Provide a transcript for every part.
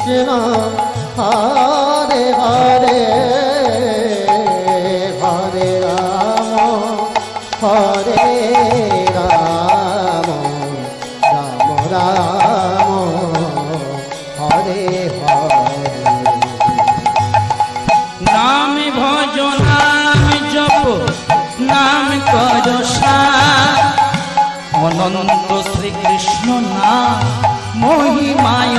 কৃষ্ণ, হরে হরে হরে রাম হরে রাম রাম রাম, হরে হরে নাম ভজ, নাম জপ, নাম কর। অনন্ত শ্রীকৃষ্ণ নাম মহিমায়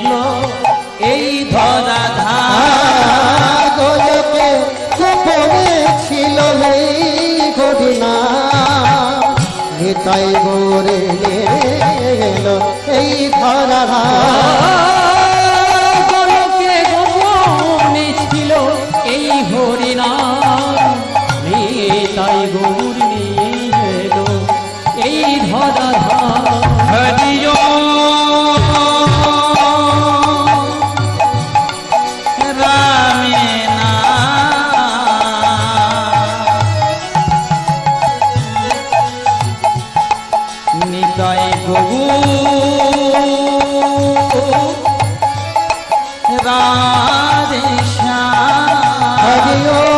নিয়ে এই ধরা ধার গোলকে গোপনে ছিল ঘটনা। নিতাই গোরে এলো নিতাই প্রভু। রাধে শ্যাম হরিও